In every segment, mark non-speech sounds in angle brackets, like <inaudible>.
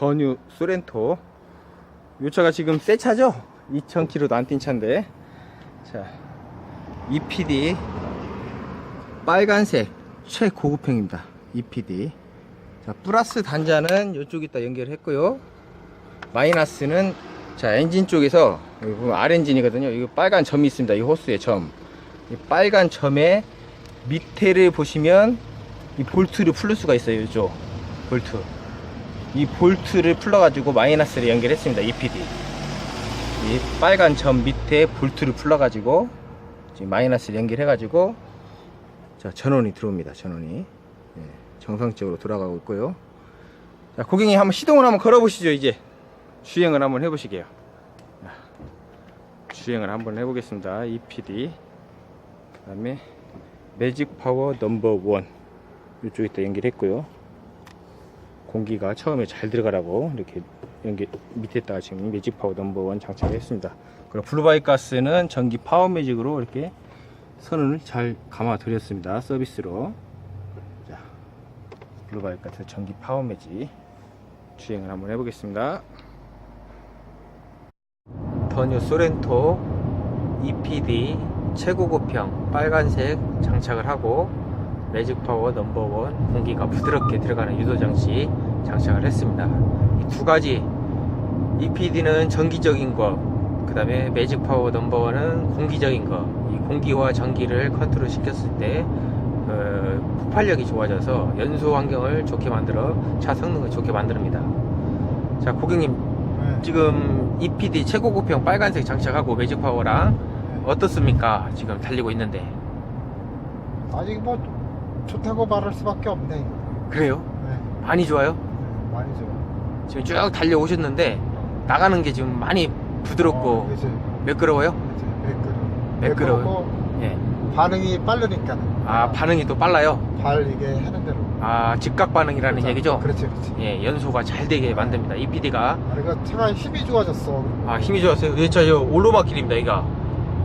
더뉴 소렌토. 이 차가 지금 새 차죠? 2000km도 안 뛴 차인데. 자 EPD 빨간색 최고급형입니다. EPD 자 플러스 단자는 이쪽 에다 연결했고요. 마이너스는 자 엔진 쪽에서 여기 보면 R 엔진이거든요. 이 빨간 점이 있습니다. 이 호스의 점. 이 빨간 점에 밑에를 보시면 이 볼트를 풀 수가 있어요 이쪽. 볼트 이 볼트를 풀어가지고 마이너스를 연결했습니다 EPD 이 빨간 점 밑에 볼트를 풀어가지고 지금 마이너스를 연결해가지고 자 전원이 들어옵니다 전원이. 예, 정상적으로 돌아가고 있고요. 자 고객님 한번 시동을 한번 걸어보시죠 이제. 주행을 한번 해보시게요. 자, 주행을 한번 해보겠습니다 EPD 그 다음에 매직 파워 넘버 원. 이쪽에 다 연결했고요 공기가 처음에 잘 들어가라고 이렇게 연결 밑에다가 지금 매직 파워 넘버 원 장착을 했습니다. 그리고 블루바이 가스는 전기 파워 매직으로 이렇게 선을 잘 감아 드렸습니다. 서비스로. 자 블루바이 가스 전기 파워 매직 주행을 한번 해보겠습니다. 더뉴 소렌토 EPD 최고급형 빨간색 장착을 하고 매직 파워 넘버원 공기가 부드럽게 들어가는 유도 장치 장착을 했습니다. 이 두 가지 EPD는 전기적인 거, 그 다음에 매직 파워 넘버원은 공기적인 거. 이 공기와 전기를 컨트롤 시켰을 때 어, 폭발력이 좋아져서 연소 환경을 좋게 만들어 차 성능을 좋게 만듭니다. 자 고객님 네. 지금 EPD 최고급형 빨간색 장착하고 매직 파워랑 어떻습니까? 지금 달리고 있는데 아직 뭐 좋다고 말할 수밖에 없네. 그래요? 네, 많이 좋아요? 네, 많이 좋아. 지금 쭉 달려오셨는데 나가는 게 지금 많이 부드럽고 어, 이제 매끄러워요? 이제 매끄러. 매끄러워요? 매끄럽고 예. 반응이 빠르니까. 아 반응이 또 빨라요? 발 이게 하는 대로. 아 즉각 반응이라는 그렇죠. 얘기죠? 그렇지, 그렇지. 예, 연소가 잘 되게 만듭니다. EPD가 그러니까 차가 힘이 좋아졌어. 아 힘이 좋았어요. 예, 저 오르막길입니다. 여기가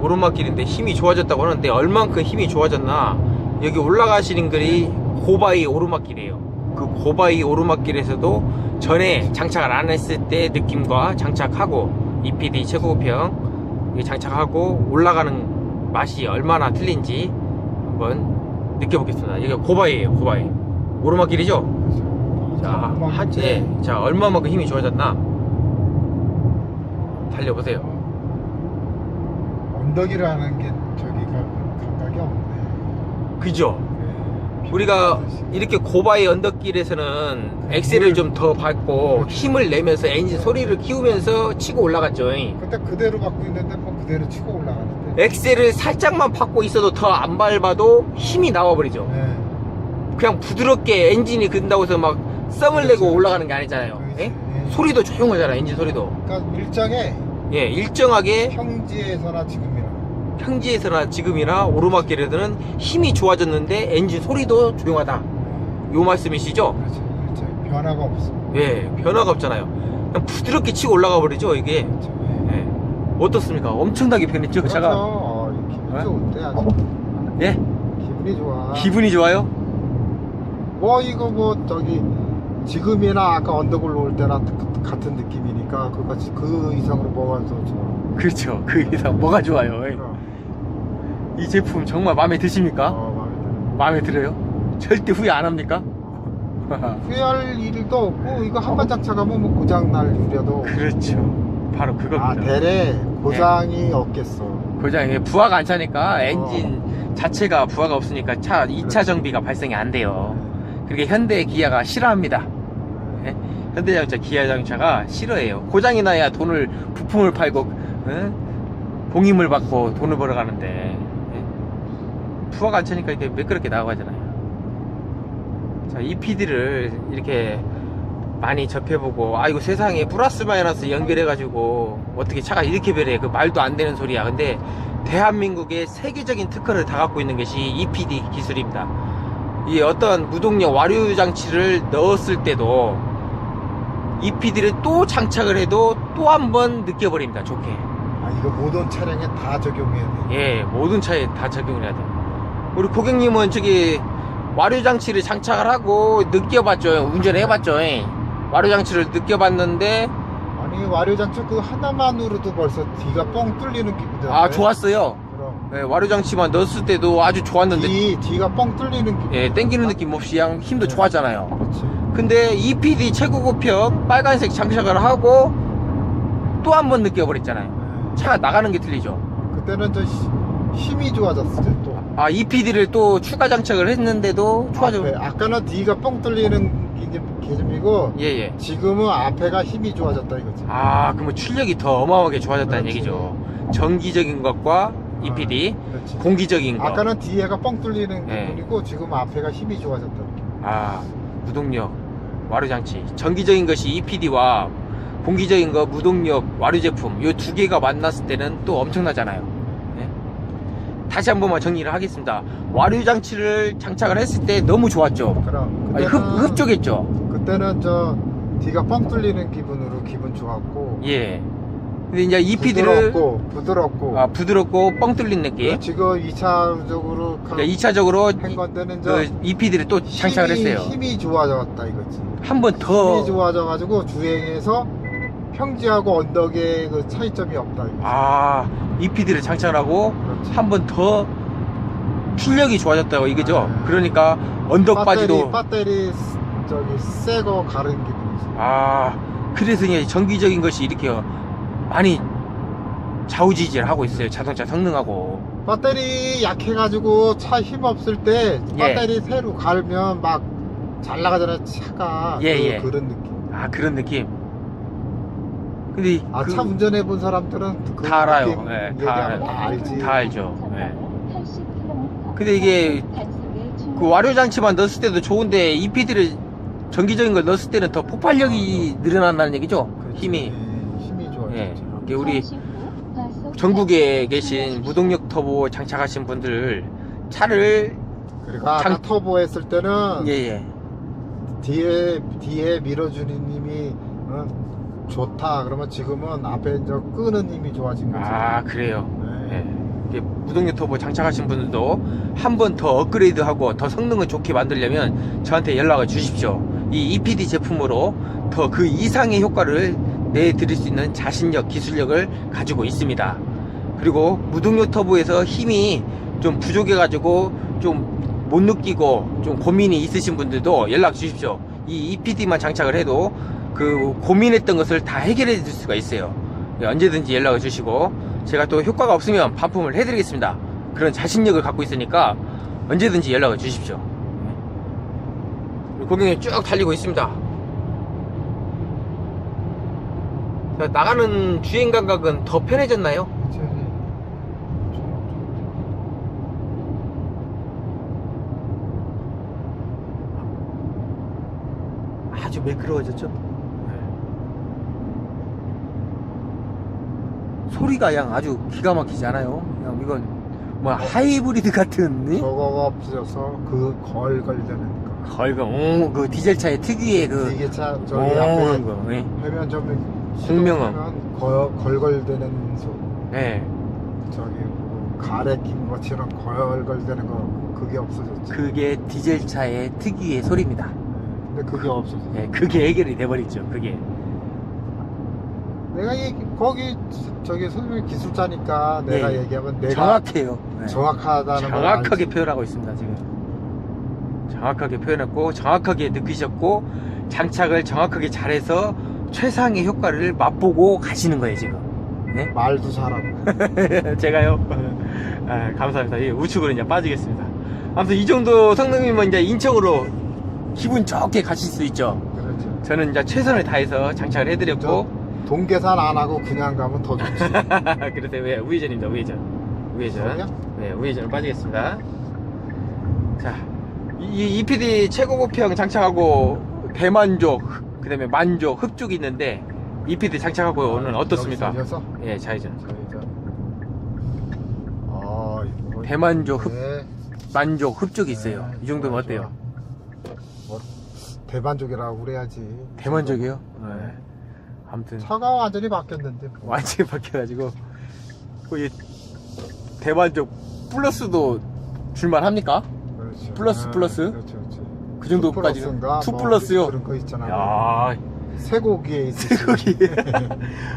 오르막길인데 힘이 좋아졌다고 하는데 얼만큼 힘이 좋아졌나? 여기 올라가시는 길이 고바이 오르막길이에요. 그 고바이 오르막길에서도 전에 장착을 안 했을 때 느낌과 장착하고 EPD 최고급형 장착하고 올라가는 맛이 얼마나 틀린지 한번 느껴보겠습니다. 여기가 고바이에요. 고바이 오르막길이죠? 자, 한번 하, 이제 예, 자 얼마만큼 힘이 좋아졌나? 달려보세요. 언덕이라는 게. 그죠? 네. 우리가 이렇게 고바의 언덕길에서는 엑셀을 좀 더 밟고 힘을 내면서 엔진 소리를 키우면서 치고 올라갔죠. 근데 그대로 갖고 있는데 뭐 그대로 치고 올라가는데. 엑셀을 살짝만 밟고 있어도 더 안 밟아도 힘이 나와버리죠. 네. 그냥 부드럽게 엔진이 근다고 해서 막 썸을 내고 올라가는 게 아니잖아요. 그렇지. 예? 예. 소리도 조용하잖아, 엔진 소리도. 그러니까 일정에 예, 일정하게 평지에서나 지금이나 평지에서나 지금이나 오르막길에서는 힘이 좋아졌는데 엔진 소리도 조용하다. 요 말씀이시죠? 그렇지 그렇지 변화가 없어 예, 변화가 없잖아요. 그냥 부드럽게 치고 올라가 버리죠, 이게. 그렇죠 예. 어떻습니까? 엄청나게 변했죠, 그 차가. 어, 기분이 어? 좋은데 아주 예? 기분이 좋아 기분이 좋아요? 뭐 이거 뭐 저기 지금이나 아까 언덕 올라올 때나 그- 같은 느낌이니까 그같이 그 이상으로 뭐가 더 좋아 그렇죠. 그 이상 뭐가 좋아요? 예. 이 제품 정말 마음에 드십니까? 어, 마음에 마음에 들어요? 절대 후회 안 합니까? <laughs> 후회할 일도 없고 이거 한번 장착하면 뭐 고장 날 우려도 그렇죠. 바로 아 그겁니다. 대래 고장이 없겠어 고장, 이 부하가 안 차니까 엔진 자체가 부하가 없으니까 차 2차 그렇지. 정비가 발생이 안 돼요. 그게 현대 기아가 싫어합니다. 예? 현대자동차 기아자동차가 싫어해요. 고장이 나야 돈을 부품을 팔고 응? 공임을 받고 돈을 벌어가는데 예? 부하가 안 차니까 이렇게 매끄럽게 나가잖아요. 자, EPD를 이렇게 많이 접해보고 아 이거 세상에 플러스 마이너스 연결해가지고 어떻게 차가 이렇게 변해 그 말도 안 되는 소리야. 근데 대한민국의 세계적인 특허를 다 갖고 있는 것이 EPD 기술입니다. 이 어떤 무동력 와류 장치를 넣었을 때도 EPD를 또 장착을 해도 또 한 번 느껴버립니다. 좋게. 아 이거 모든 차량에 다 적용해야 돼 예, 모든 차에 다 적용을 해야 돼요. 우리 고객님은 저기 와류 장치를 장착을 하고 느껴봤죠. 운전을 해봤죠. 와류 장치를 느껴봤는데 아니 와류 장치 그 하나만으로도 벌써 뒤가 뻥 뚫리는 기분이 아 좋았어요. 그럼 네, 와류 장치만 넣었을 때도 아주 좋았는데 뒤 뒤가 뻥 뚫리는 기분 예, 땡기는 느낌 없이 그냥 힘도 좋았잖아요. 그렇지 근데 EPD 최고급형 빨간색 장착을 하고 또 한 번 느껴버렸잖아요. 차가 나가는 게 틀리죠. 그때는 저 히- 힘이 좋아졌어 또 아 EPD를 또 추가 장착을 했는데도 좋아져. 앞에, 아까는 뒤가 뻥 뚫리는 개념- 개념이고 예예. 지금은 앞에가 힘이 좋아졌다 이거지 아 그러면 출력이 더 어마어마하게 좋아졌다는 그렇지. 얘기죠. 전기적인 것과 EPD, 그렇지 공기적인 거. 아까는 뒤에가 뻥 뚫리는 네. 기분이고 지금 앞에가 힘이 좋아졌다 아 무동력 와류 장치. 전기적인 것이 EPD와 공기적인 거 무동력 와류 제품 이 두 개가 만났을 때는 또 엄청나잖아요. 네. 다시 한 번만 정리를 하겠습니다. 와류 장치를 장착을 했을 때 너무 좋았죠. 그럼 아니, 흡, 흡족했죠. 그때는 저 뒤가 뻥 뚫리는 기분으로 기분 좋았고 예. 근데 이제 EPD를 부드럽고 부드럽고 아, 부드럽고 뻥 뚫린 느낌. 지금 2차적으로 그러니까 2차적으로 한 건데는 저 그 EPD를 또 장착을 힘이, 했어요. 힘이 좋아졌다 이거지 한 번 더. 힘이 좋아져가지고 주행에서 평지하고 언덕에 그 차이점이 없다 이거지 아, EPD를 장착을 하고 그렇지. 한번 더 출력이 좋아졌다고 이거죠. 아. 그러니까 언덕 배터리, 배터리 스- 저기 새거 가른 기분이지 아, 그래서 이제 전기적인 것이 이렇게 많이 좌우지지를 하고 있어요. 자동차 성능하고. 배터리 약해가지고 차 힘 없을 때 예. 배터리 새로 갈면 막 잘 나가잖아 차가 예, 그, 예. 그런 느낌 아, 그런 느낌. 근데 아 그- 차 운전해 본 사람들은 그 다 알아요. 예, 다 알아요. 다 알지 다 알죠. 예. 근데 이게 그 와류 장치만 넣었을 때도 좋은데 EPD를 전기적인 걸 넣었을 때는 더 폭발력이 늘어난다는 얘기죠. 그렇지. 힘이. 힘이 좋아졌죠 예. 이게 우리 전국에 계신 무동력 터보 장착하신 분들 차를 아까 장- 터보 했을 때는 예 예 뒤에 뒤에 밀어주는 힘이 어, 좋다. 그러면 지금은 앞에 저 끄는 힘이 좋아진 거지. 아 그래요? 네. 예. 이게 무동력 터보 장착하신 분들도 한 번 더 업그레이드하고 더 성능을 좋게 만들려면 저한테 연락을 주십시오. 이 EPD 제품으로 더 그 이상의 효과를 내드릴 수 있는 자신력 기술력을 가지고 있습니다. 그리고 무동력 터보에서 힘이 좀 부족해 가지고 좀 못 느끼고 좀 고민이 있으신 분들도 연락 주십시오. 이 EPD만 장착을 해도 그 고민했던 것을 다 해결해 줄 수가 있어요 예, 언제든지 연락을 주시고 제가 또 효과가 없으면 반품을 해드리겠습니다. 그런 자신력을 갖고 있으니까 언제든지 연락을 주십시오. 네. 고경이 쭉 달리고 있습니다. 자, 나가는 주행 감각은 더 편해졌나요? 그치. 아주 매끄러워졌죠? 소리가 양 아주 기가 막히지 않아요? 그냥 이건 뭐 하이브리드 같은 네? 저거가 없어져서 그 걸걸대는 거 걸그 그 디젤 차의 특유의 그 이게 차 저기 옹 앞에 거. 네. 해면. 시동하면 거, 걸걸대는 소리 네. 저기 뭐 가래 낀 것처럼 걸걸대는 거 그게 없어졌지 그게 디젤 차의 특유의 소리입니다. 네, 근데 그게 없어졌어 네, 그게 해결이 돼버렸죠. 그게. 내가 얘기, 거기 저기 선생님 기술자니까 내가 네. 얘기하면 내가 정확해요. 네. 정확하다는 걸 정확하게 알지. 표현하고 있습니다, 지금. 정확하게 표현했고, 정확하게 느끼셨고, 장착을 정확하게 잘해서 최상의 효과를 맛보고 가시는 거예요, 지금. 네? <laughs> 말도 잘하고 <laughs> 제가요? 아, 감사합니다. 예, 우측으로 이제 빠지겠습니다. 아무튼 이 정도 성능이면 이제 인천으로 기분 좋게 가실 수 있죠. 그렇죠 저는 이제 최선을 다해서 장착을 해드렸고, 돈 계산 안 하고 그냥 가면 더 좋지 <laughs> 그래서 왜 우회전입니다, 우회전. 우회전. 네, 우회전을 빠지겠습니다. 자, 이 EPD 최고급형 장착하고 대만족, 그 다음에 만족, 흡족이 있는데 EPD 장착하고 오늘 어떻습니까? 여기서 예, 좌회전. 좌회전 아 이거 대만족, 흡, 네. 만족, 흡족이 있어요. 이 정도면 어때요? 뭐, 대만족이라고 그래야지 대만족이요? 네. 아무튼 차가 완전히 바뀌었는데 뭐. 완전히 바뀌어가지고 거기 대만족 플러스도 줄만 합니까? 그렇죠. 플러스, 아, 플러스? 그렇죠, 그렇죠. 그 정도까지 플러스인가? 투 뭐 플러스요. 그런 거 있잖아 야, 쇠고기에 있으시 <laughs>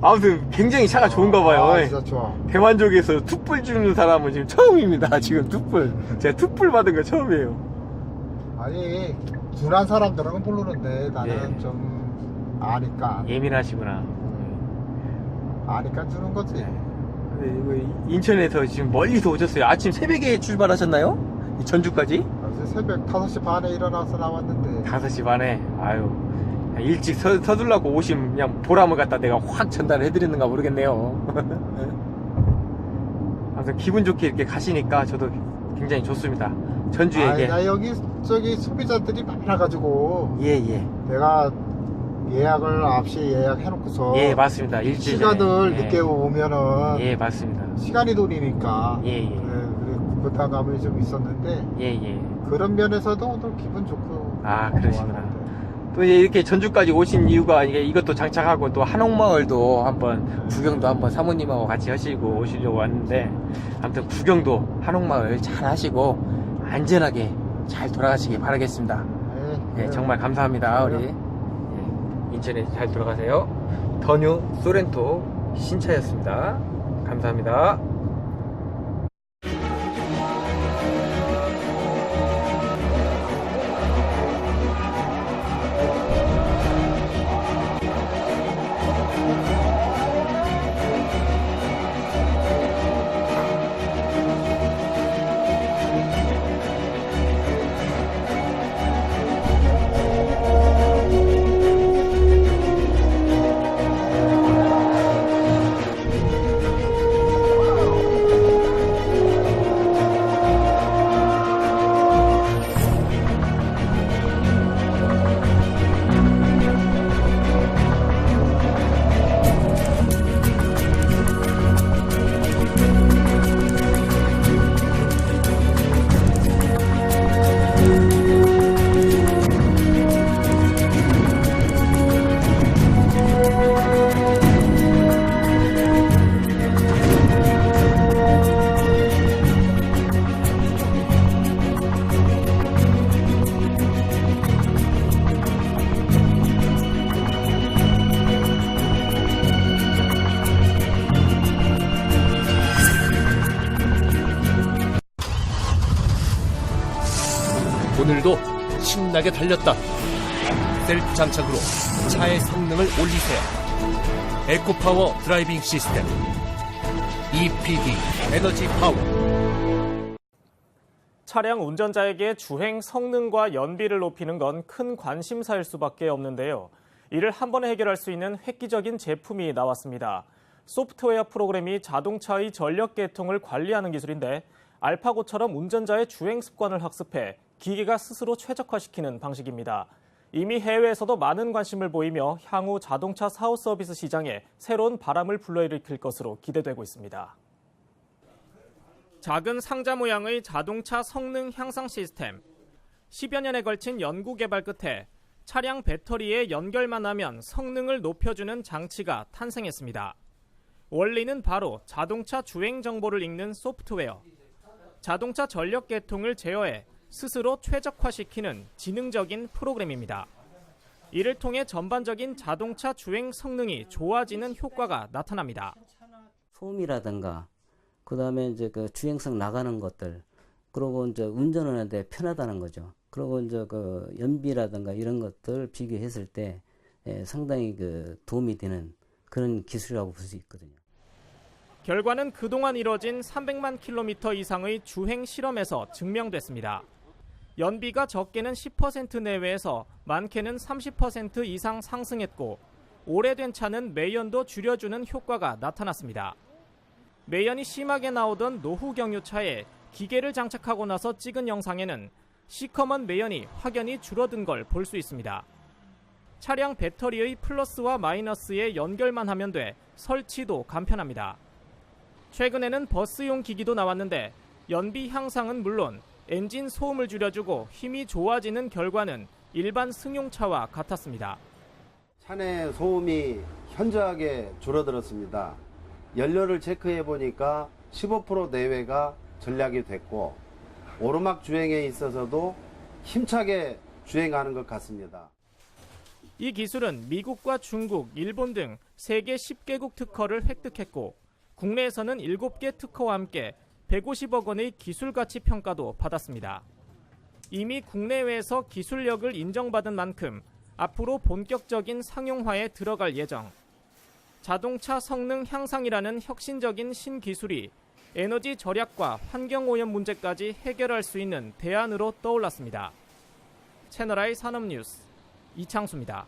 아무튼 굉장히 차가 좋은가 봐요. 아, 진짜 좋아. 대만족에서 툭불 주는 사람은 지금 처음입니다. 지금 툭불. 제가 툭불 받은 거 처음이에요. 아니 둔한 사람들은 모르는데 나는 예. 좀 아니까 예민하시구나. 아니까 주는 거지. 네. 근데 이거 인천에서 지금 멀리서 오셨어요. 아침 새벽에 출발하셨나요? 이 전주까지? 어제 새벽 5시 반에 일어나서 나왔는데 5시 반에. 아유. 일찍 서, 서둘라고 오심 그냥 보람을 갖다 내가 확 전달을 해드렸는가 모르겠네요. <laughs> 아무튼 기분 좋게 이렇게 가시니까 저도 굉장히 좋습니다. 전주에게. 나 여기 저기 소비자들이 많아가지고 예, 예. 내가 예약을 앞시 예약해놓고서 예, 맞습니다. 일주일 시간을. 예. 늦게 오면은 예, 맞습니다. 시간이 돈이니까 예, 예. 예, 그래, 부담감이 좀 있었는데 예, 예. 그런 면에서도 오늘 기분 좋고 아, 그러시구나. 또 이제 이렇게 전주까지 오신 이유가 이게 이것도 장착하고 또 한옥마을도 한번 구경도 한번 사모님하고 같이 하시고 오시려고 왔는데 아무튼 구경도 한옥마을 잘 하시고 안전하게 잘 돌아가시기 바라겠습니다. 예, 예, 예. 정말 감사합니다. 우리 그래요. 예, 인천에 잘 들어가세요. 더뉴 소렌토 신차였습니다. 감사합니다. 오늘도 신나게 달렸다. 셀프 장착으로 차의 성능을 올리세요. 에코파워 드라이빙 시스템. EPD 에너지 파워. 차량 운전자에게 주행 성능과 연비를 높이는 건 큰 관심사일 수밖에 없는데요. 이를 한 번에 해결할 수 있는 획기적인 제품이 나왔습니다. 소프트웨어 프로그램이 자동차의 전력 계통을 관리하는 기술인데 알파고처럼 운전자의 주행 습관을 학습해 기계가 스스로 최적화시키는 방식입니다. 이미 해외에서도 많은 관심을 보이며 향후 자동차 사후 서비스 시장에 새로운 바람을 불러일으킬 것으로 기대되고 있습니다. 작은 상자 모양의 자동차 성능 향상 시스템. 10여 년에 걸친 연구 개발 끝에 차량 배터리에 연결만 하면 성능을 높여주는 장치가 탄생했습니다. 원리는 바로 자동차 주행 정보를 읽는 소프트웨어. 자동차 전력 계통을 제어해 스스로 최적화시키는 지능적인 프로그램입니다. 이를 통해 전반적인 자동차 주행 성능이 좋아지는 효과가 나타납니다. 소음이라든가 그다음에 이제 그 주행성 나가는 것들 그리고 이제 운전하는데 편하다는 거죠. 그리고 이제 그 연비라든가 이런 것들 비교했을 때 예, 상당히 그 도움이 되는 그런 기술이라고 볼 수 있거든요. 결과는 그동안 이뤄진 300만 킬로미터 이상의 주행 실험에서 증명됐습니다. 연비가 적게는 10% 내외에서 많게는 30% 이상 상승했고 오래된 차는 매연도 줄여주는 효과가 나타났습니다. 매연이 심하게 나오던 노후 경유차에 기계를 장착하고 나서 찍은 영상에는 시커먼 매연이 확연히 줄어든 걸 볼 수 있습니다. 차량 배터리의 플러스와 마이너스에 연결만 하면 돼 설치도 간편합니다. 최근에는 버스용 기기도 나왔는데 연비 향상은 물론 엔진 소음을 줄여주고 힘이 좋아지는 결과는 일반 승용차와 같았습니다. 차내 소음이 현저하게 줄어들었습니다. 연료를 체크해 보니까 15% 내외가 전략이 됐고 오르막 주행에 있어서도 힘차게 주행하는 것 같습니다. 이 기술은 미국과 중국, 일본 등 세계 10개국 특허를 획득했고 국내에서는 7개 특허와 함께 150억 원의 기술 가치 평가도 받았습니다. 이미 국내외에서 기술력을 인정받은 만큼 앞으로 본격적인 상용화에 들어갈 예정. 자동차 성능 향상이라는 혁신적인 신기술이 에너지 절약과 환경 오염 문제까지 해결할 수 있는 대안으로 떠올랐습니다. 채널I 산업뉴스 이창수입니다.